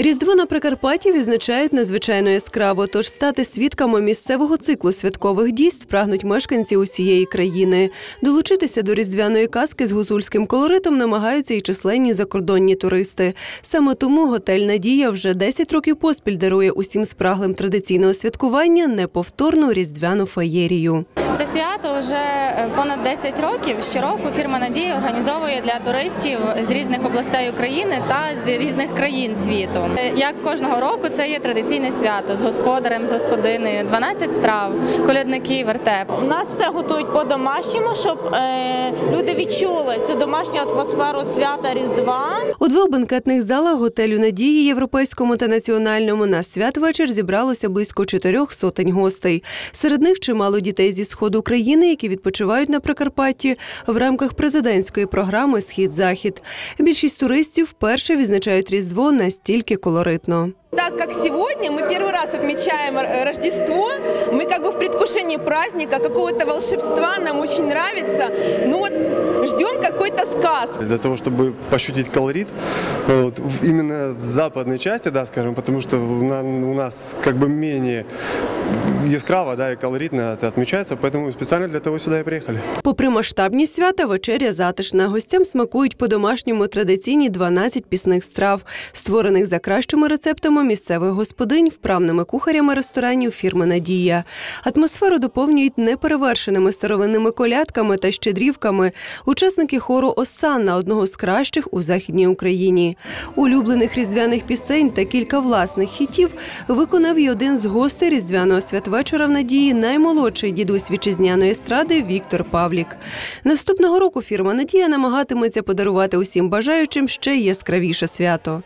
Різдво на Прикарпатті відзначають надзвичайно яскраво, тож стати свідками місцевого циклу святкових дійств прагнуть мешканці усієї країни. Долучитися до різдвяної казки з гуцульським колоритом намагаються і численні закордонні туристи. Саме тому готель Надія вже 10 років поспіль дарує усім спраглим традиційного святкування неповторну різдвяну феєрію. Це свято вже е, понад 10 років. Щороку фірма Надія організовує для туристів з різних областей України та з різних країн світу. Е, Як кожного року, це є традиційне свято з господарем, з господиною, 12 страв, колядники, вертеп. У нас все готують по-домашньому, щоб е, люди відчули цю домашню атмосферу свята Різдва. У двох бенкетних залах готелю Надії Європейському та національному на святвечір зібралося близько чотирьох сотень гостей. Серед них чимало дітей зі сходу країни, які відпочивають на Прикарпатті в рамках президентської програми Схід-Захід. Більшість туристів вперше відзначають Різдво настільки колоритно. Так как сегодня мы первый раз отмечаем Р- Рождество, мы как бы в предвкушении праздника, какого-то волшебства, нам очень нравится. Ну вот ждем. Для того, чтобы пощутить колорит, вот, именно с западной части, да, скажем, потому что у нас как бы менее яскраво, да, и колоритно это отмечается, поэтому специально для того сюда и приехали. Попри масштабність свята, вечеря затишна. Гостям смакують по-домашньому традиційні 12 пісних страв, створених за кращими рецептами місцевих господинь, вправними кухарями ресторанів фірми Надія. Атмосферу доповнюють неперевершеними старовинними колядками та щедрівками. Учасники хору Осанна одного з кращих у західній Україні. Улюблених різдвяних пісень та кілька власних хітів виконав і один з гостей різдвяного до святвечора в надії наймолодший дідусь вітчизняної естради Віктор Павлік. Наступного року фірма Надія намагатиметься подарувати усім бажаючим ще яскравіше свято.